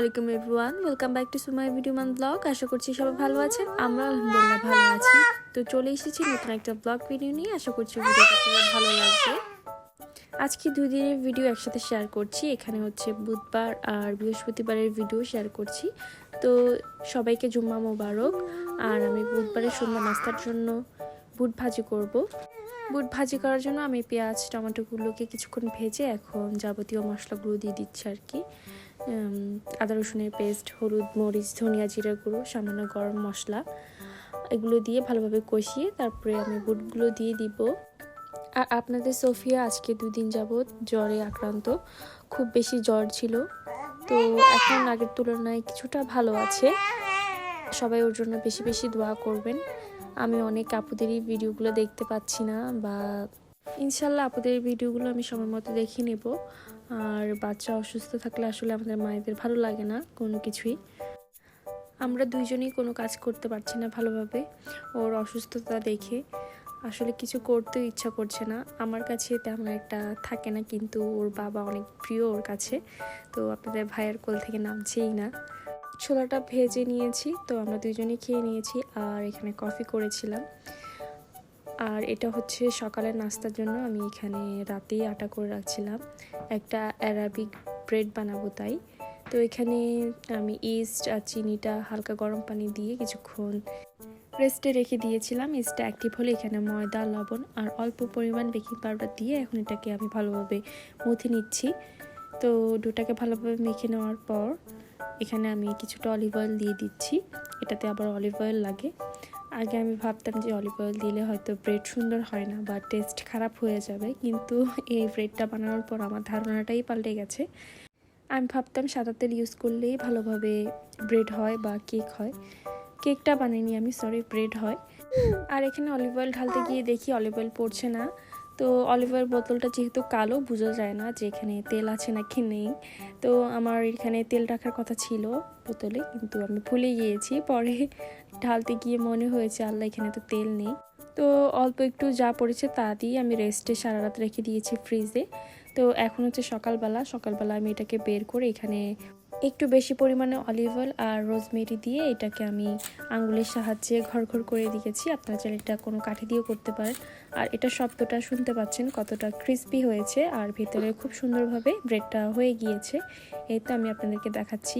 আলাইকুম everyone welcome back to সুমাই video মান ব্লগ আশা করছি সবাই ভালো আছেন, আমরা আলহামদুলিল্লাহ ভালো আছি। তো চলে এসেছি নতুন একটা ব্লগ ভিডিও নিয়ে, আশা করছি ভিডিওটা আপনাদের ভালো লাগবে। আজকে দুই দিনের ভিডিও একসাথে শেয়ার করছি, এখানে হচ্ছে বুধবার আর বৃহস্পতিবারের ভিডিও শেয়ার করছি। তো সবাইকে জুম্মা মোবারক, আর আমি বুধবারের সন্ধ্যা নাস্তার জন্য বুট ভাজি করব। বুট ভাজি করার জন্য আমি পেঁয়াজ, টমেটোগুলোকে কিছুক্ষণ ভেজে এখন যাবতীয় মশলাগুলো দিয়ে দিচ্ছি আর কি। আদা রসুনের পেস্ট, হলুদ, মরিচ, ধনিয়া জিরা গুঁড়ো, সামান্য গরম মশলা এগুলো দিয়ে ভালোভাবে কষিয়ে তারপরে আমি বুটগুলো দিয়ে দিব। আর আপনাদের সোফিয়া আজকে দুদিন যাবৎ জ্বরে আক্রান্ত। খুব বেশি জ্বর ছিল। তো এখন আগের তুলনায় কিছুটা ভালো আছে। সবাই ওর জন্য বেশি বেশি দোয়া করবেন। আমি অনেক আপুদেরই ভিডিওগুলো দেখতে পাচ্ছি না বা ইনশাল্লাহ আপুদের ভিডিওগুলো আমি সময় মতো দেখে নেব। আর বাচ্চা অসুস্থ থাকলে আসলে আমাদের মায়েদের ভালো লাগে না কোনো কিছুই। আমরা দুইজনেই কোনো কাজ করতে পারছি না ভালোভাবে। ওর অসুস্থতা দেখে আসলে কিছু করতেও ইচ্ছা করছে না। আমার কাছে তেমন একটা থাকে না, কিন্তু ওর বাবা অনেক প্রিয় ওর কাছে। তো আপনাদের ভাইয়ের কোল থেকে নামছেই না। ছোলাটা ভেজে নিয়েছি, তো আমরা দুজনেই খেয়ে নিয়েছি, আর এখানে কফি করেছিলাম। আর এটা হচ্ছে সকালের নাস্তার জন্য আমি এখানে রাতেই আটা করে রাখছিলাম। একটা অ্যারাবিক ব্রেড বানাবো তাই। তো এখানে আমি ইস্ট আর চিনিটা হালকা গরম পানি দিয়ে কিছুক্ষণ রেস্টে রেখে দিয়েছিলাম। ইস্টটা অ্যাক্টিভ হলে এখানে ময়দা, লবণ আর অল্প পরিমাণ বেকিং পাউডার দিয়ে এখন এটাকে আমি ভালোভাবে মুথে নিচ্ছি। তো ডোটাকে ভালোভাবে মেখে নেওয়ার পর এখানে আমি কিছুটা অলিভ অয়েল দিয়ে দিচ্ছি। এটাতে আবার অলিভ অয়েল লাগে। আগে আমি ভাবতাম যে অলিভ অয়েল দিলে হয়তো ব্রেড সুন্দর হয় না বা টেস্ট খারাপ হয়ে যাবে, কিন্তু এই ব্রেডটা বানানোর পর আমার ধারণাটাই পাল্টে গেছে। আমি ভাবতাম সাদা তেল ইউজ করলেই ভালোভাবে ব্রেড হয় বা কেক হয়। কেকটা বানাইনি আমি সরি ব্রেড হয়। আর এখানে অলিভ অয়েল ঢালতে গিয়ে দেখি অলিভ অয়েল পড়ছে না। তো অলিভ অয়েল বোতলটা যেহেতু কালো, বোঝা যায় না যে এখানে তেল আছে নাকি নেই। তো আমার এখানে তেল রাখার কথা ছিল বোতলে, কিন্তু আমি ভুলে গিয়েছি। পরে ঢালতে গিয়ে মনে হয়েছে, আল্লাহ, এখানে তো তেল নেই। তো অল্প একটু যা পড়েছে তা দিয়ে আমি রেস্টে সারা রাত রেখে দিয়েছি ফ্রিজে তো এখন হচ্ছে সকালবেলা সকালবেলা আমি এটাকে বের করে এখানে একটু বেশি পরিমাণে অলিভ অয়েল আর রোজমেরি দিয়ে এটাকে আমি আঙুলের সাহায্যে ঘর ঘর করে দিয়েছি। আপনারা চাইলে এটা কোনো কাঠি দিয়েও করতে পারেন। আর এটা শব্দটা শুনতে পাচ্ছেন কতটা ক্রিস্পি হয়েছে আর ভেতরে খুব সুন্দরভাবে ব্রেডটা হয়ে গিয়েছে। এই তো আমি আপনাদেরকে দেখাচ্ছি।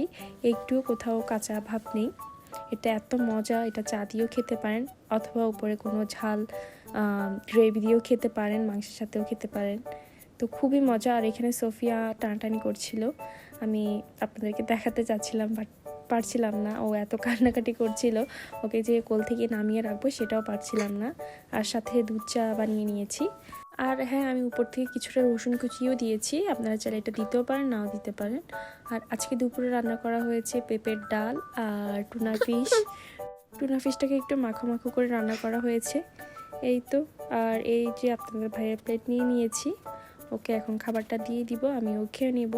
একটু কোথাও কাঁচা ভাব নেই। এটা এত মজা, এটা চা দিয়েও খেতে পারেন অথবা উপরে কোনো ঝাল গ্রেভি দিয়েও খেতে পারেন, মাংসের সাথেও খেতে পারেন। তো খুবই মজা। আর এখানে সোফিয়া টানাটানি করছিল। আমি আপনাদেরকে দেখাতে চাচ্ছিলাম বাট পারছিলাম না। ও এত কান্নাকাটি করছিল, ওকে যে কোল থেকে নামিয়ে রাখব সেটাও পারছিলাম না। আর সাথে দুধ চা বানিয়ে নিয়েছি। আর হ্যাঁ আমি উপর থেকে কিছুটা রসুন কুচিও দিয়েছি। আপনারা চাইলে এটা দিতেও পারেন, নাও দিতে পারেন। আর আজকে দুপুরে রান্না করা হয়েছে পেঁপের ডাল আর টুনা ফিশ। টুনা ফিশটাকে একটু মাখো মাখো করে রান্না করা হয়েছে। এই তো, আর এই যে আপনাদের ভাইয়ের প্লেট নিয়ে নিয়েছি, ওকে এখন খাবারটা দিয়ে দিব, আমি ও খেয়ে নেব।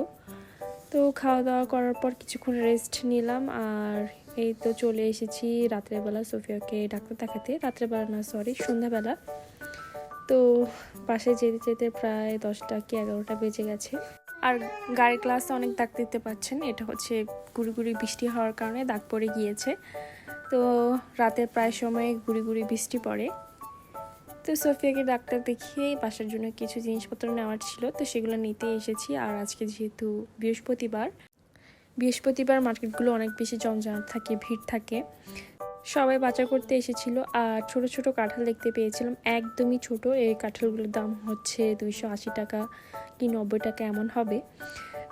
তো খাওয়া দাওয়া করার পর কিছুক্ষণ রেস্ট নিলাম। আর এই তো চলে এসেছি রাত্রেবেলা সোফিয়াকে ডাক্তার দেখাতে। রাত্রেবেলা না সরি সন্ধ্যাবেলা। তো পাশে যেতে যেতে প্রায় দশটা কি এগারোটা বেজে গেছে। আর গাড়ির ক্লাসে অনেক দাগ দিতে পাচ্ছেন। এটা হচ্ছে গুড়ি গুড়ি বৃষ্টি হওয়ার কারণে দাগ পড়ে গিয়েছে। তো রাতে প্রায় সময় গুড়ি গুড়ি বৃষ্টি পড়ে। তো সোফিয়াকে ডাক্তার দেখিয়ে বাসার জন্য কিছু জিনিসপত্র নেওয়ার ছিল, তো সেগুলো নিতে এসেছি। আর আজকে যেহেতু বৃহস্পতিবার বৃহস্পতিবার মার্কেটগুলো অনেক বেশি জমজমাট থাকে, ভিড় থাকে। সবাই বাজার করতে এসেছিল, আর ছোট ছোট কাঁঠাল দেখতে পেয়েছিলাম। একদমই ছোট, এই কাঁঠালগুলোর দাম হচ্ছে দুইশো আশি টাকা কি নব্বই টাকা এমন হবে।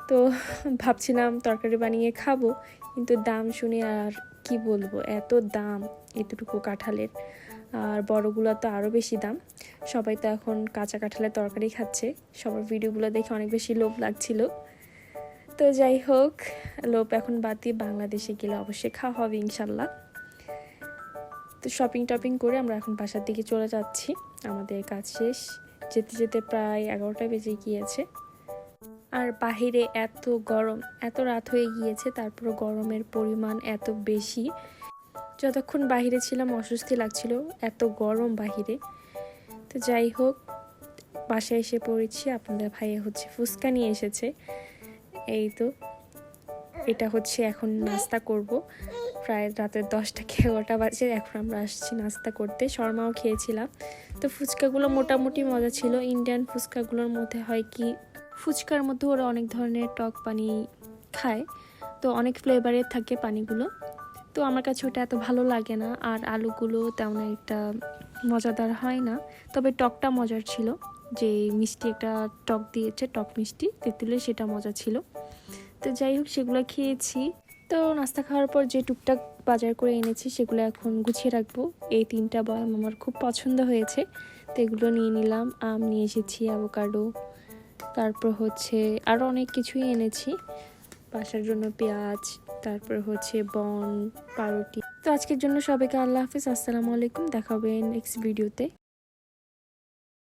তো ভাবছিলাম তরকারি বানিয়ে খাব, কিন্তু দাম শুনে আর কি বলব, এত দাম এতটুকু কাঁঠালের। আর বড়গুলো তো আরও বেশি দাম। সবাই তো এখন কাঁচা কাঁঠালের তরকারি খাচ্ছে। সবার ভিডিওগুলো দেখে অনেক বেশি লোভ লাগছিল। তো যাই হোক, লোভ এখন বাদ দিয়ে বাংলাদেশে গেলে অবশ্যই খাওয়া হবে ইনশাল্লাহ। তো শপিং টপিং করে আমরা এখন বাসার দিকে চলে যাচ্ছি। আমাদের কাজ শেষ। যেতে যেতে প্রায় এগারোটা বেজে গিয়েছে। আর বাহিরে এত গরম, এত রাত হয়ে গিয়েছে তারপর গরমের পরিমাণ এত বেশি। যতক্ষণ বাহিরে ছিলাম, অস্বস্তি লাগছিল, এত গরম বাহিরে। তো যাই হোক, বাসায় এসে পড়েছি, আপনাদের ভাইয়া হচ্ছে ফুচকা নিয়ে এসেছে। এই তো, এটা হচ্ছে এখন নাস্তা করব। প্রায় রাতের দশটা এগারোটা বাজে, এখন আমরা আসছি নাস্তা করতে। শর্মাও খেয়েছিলাম। তো ফুচকাগুলো মোটামুটি মজা ছিল। ইন্ডিয়ান ফুচকাগুলোর মধ্যে হয় কি, ফুচকার মধ্যে ওরা অনেক ধরনের টক পানি খায়। তো অনেক ফ্লেভারের থাকে পানিগুলো। তো আমার কাছে ওটা এত ভালো লাগে না, আর আলুগুলো তেমন একটা মজাদার হয় না। তবে টকটা মজার ছিল। যে মিষ্টি একটা টক দিয়েছে, টক মিষ্টি তেঁতুলের সেটা মজা ছিল। তো যাই হোক, সেগুলো খেয়েছি। তো নাস্তা খাওয়ার পর যে টুকটাক বাজার করে এনেছি, সেগুলো এখন গুছিয়ে রাখব। এই তিনটা বয়াম আমার খুব পছন্দ হয়েছে। তো এগুলো নিয়ে নিলাম, আম নিয়ে এসেছি, অ্যাভোকাডো, তারপর হচ্ছে আরও অনেক কিছুই এনেছি। বাসার জন্য পেঁয়াজ, তারপর হচ্ছে বন, পাউরুটি। তো আজকের জন্য সবাইকে আল্লাহ হাফিজ, আসসালামু আলাইকুম দেখাবেন নেক্সট ভিডিওতে